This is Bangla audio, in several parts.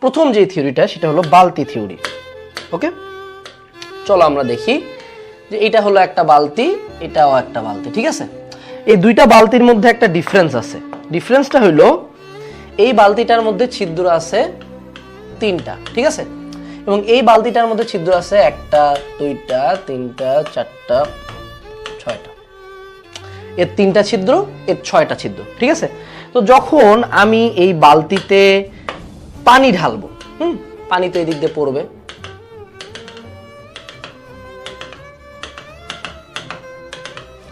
প্রথম যে থিওরিটা, সেটা হলো বালতি থিওরি। ওকে? চলো আমরা দেখি যে এটা হলো একটা বালতি, এটাও একটা বালতি, ঠিক আছে? এই দুইটা বালতির মধ্যে একটা ডিফারেন্স আছে। ডিফারেন্সটা হলো এই বালতিটার মধ্যে ছিদ্র আছে তিনটা, ঠিক আছে? এবং এই বালতিটার মধ্যে ছিদ্র আছে একটা, দুইটা, তিনটা, চারটা, ছয়টা। এর তিনটা ছিদ্র, এর ছয়টা ছিদ্র, ঠিক আছে? তো যখন আমি এই বালতিতে পানি ঢালবো, হুম? পানি তো এদিক দিয়ে পড়বে।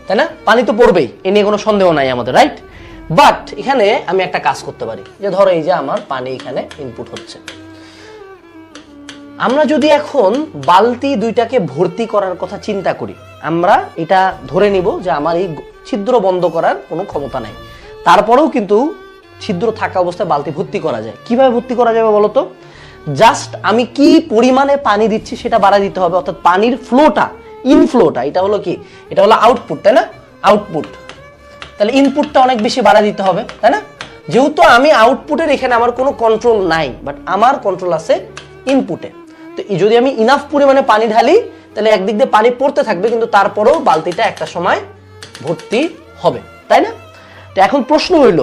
তাই না? পানি তো পড়বেই, এ নিয়ে কোনো সন্দেহ নাই আমাদের রাইট বাট এখানে আমি একটা কাজ করতে পারি, যে ধরো এই যে আমার পানি এখানে ইনপুট হচ্ছে। আমরা যদি এখন বালতি দুইটাকে ভর্তি করার কথা চিন্তা করি, আমরা এটা ধরে নিব যে আমার এই ছিদ্র বন্ধ করার কোনো ক্ষমতা নাই। তারপরেও কিন্তু ছিদ্র থাকা অবস্থায় বালতি ভর্তি করা যায়। কীভাবে ভর্তি করা যাবে বলতো? জাস্ট আমি কি পরিমাণে পানি দিচ্ছি সেটা বাড়া দিতে হবে, অর্থাৎ পানির ফ্লোটা ইনফ্লোটা এটা হলো কি? এটা হলো আউটপুট তাই না? আউটপুট তাহলে ইনপুটটা অনেক বেশি বাড়া দিতে হবে, তাই না? যেহেতু আমি আউটপুটের এখানে আমার কোনো কন্ট্রোল নাই বাট আমার কন্ট্রোল আছে ইনপুটে তো যদি আমি ইনাফ পরিমাণে পানি ঢালি, তাহলে একদিক দিয়ে পানি পড়তে থাকবে, কিন্তু তারপরেও বালতিটা একটা সময় ভর্তি হবে, তাই না? তো এখন প্রশ্ন হইল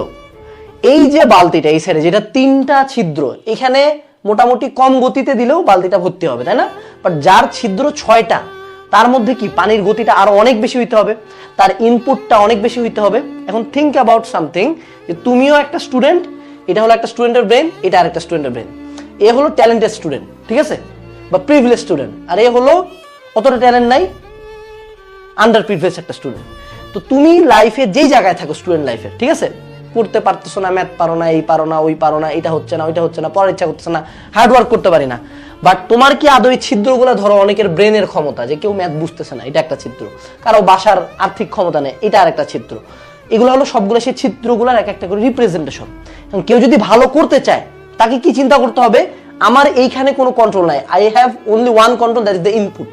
এই যে বালতিটা, এই সাইডে যেটা তিনটা ছিদ্র, এখানে মোটামুটি কম গতিতে দিলেও বালতিটা ভর্তি হবে, তাই না? বাট যার ছিদ্র ছয়টা, তার মধ্যে কি পানির গতিটা আরও অনেক বেশি হইতে হবে, তার ইনপুটটা অনেক বেশি হইতে হবে। এখন থিঙ্ক অ্যাবাউট সামথিং যে তুমিও একটা স্টুডেন্ট এটা হলো একটা স্টুডেন্টের ব্রেন এটা আরেকটা স্টুডেন্টের ব্রেন এ হলো ট্যালেন্টেড স্টুডেন্ট ঠিক আছে? বা প্রিভিলেজ স্টুডেন্ট আর এ হলো অতটা ট্যালেন্ট নাই আন্ডার প্রিভিলেজ একটা স্টুডেন্ট তো তুমি লাইফে যেই জায়গায় থাকো স্টুডেন্ট লাইফে ঠিক আছে? পড়তে পারতেছো না, ম্যাথ পারো না, এই পারো না, ওই পারো না, এটা হচ্ছে না, ওইটা হচ্ছে না, পড়ার ইচ্ছা করতেছে না হার্ড ওয়ার্ক করতে পারি না। বাট তোমার কি আদৌ এই ছিদ্রগুলো ধরো অনেকের ব্রেনের ক্ষমতা, যে কেউ ম্যাথ বুঝতেছে না, এটা একটা ছিদ্র। কারও বাসার আর্থিক ক্ষমতা নেই, এটা আরেকটা ছিদ্র। এগুলো হলো সবগুলো সেই ছিদ্রগুলোর এক একটা করে রিপ্রেজেন্টেশন কেউ যদি ভালো করতে চায়, তাকে কি চিন্তা করতে হবে? আমার এইখানে কোনো কন্ট্রোল নাই। I have only one control that is the input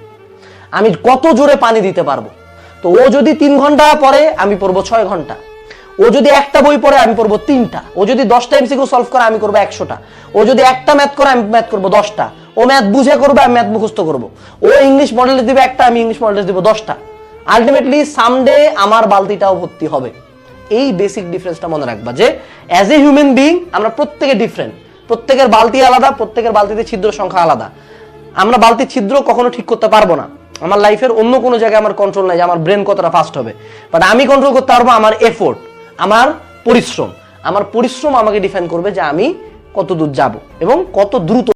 আমি কত জোরে পানি দিতে পারব? তো ও যদি তিন ঘণ্টা পরে আমি পড়ব ছয় ঘণ্টা। ও যদি একটা বই পড়ে, আমি পড়ব তিনটা। ও যদি দশটা এমসিকিউ সলভ করে, আমি করব একশোটা। ও যদি একটা ম্যাথ করে, আমি ম্যাথ করব দশটা। ও ম্যাথ বুঝে করবে, আমি ম্যাথ মুখস্থ করব। ও ইংলিশ মডেল দিবে একটা, আমি ইংলিশ মডেল দিব দশটা। আলটিমেটলি সামডে আমার বালতিটাও ভর্তি হবে। এই বেসিক ডিফারেন্সটা মনে রাখবা যে অ্যাজ এ হিউম্যান বিং আমরা প্রত্যেকে ডিফারেন্ট প্রত্যেকের বালতি আলাদা, প্রত্যেকের বালতিতে ছিদ্র সংখ্যা আলাদা। আমরা বালতির ছিদ্র কখনো ঠিক করতে পারব না। আমার লাইফের অন্য কোনো জায়গায় আমার কন্ট্রোল নাই যে, আমার ব্রেন কতটা ফাস্ট হবে। বাট আমি কন্ট্রোল করতে পারব আমার এফোর্ট আমার পরিশ্রম। আমার পরিশ্রম আমাকে ডিফাইন করবে যে আমি কত দূর যাব এবং কত দ্রুত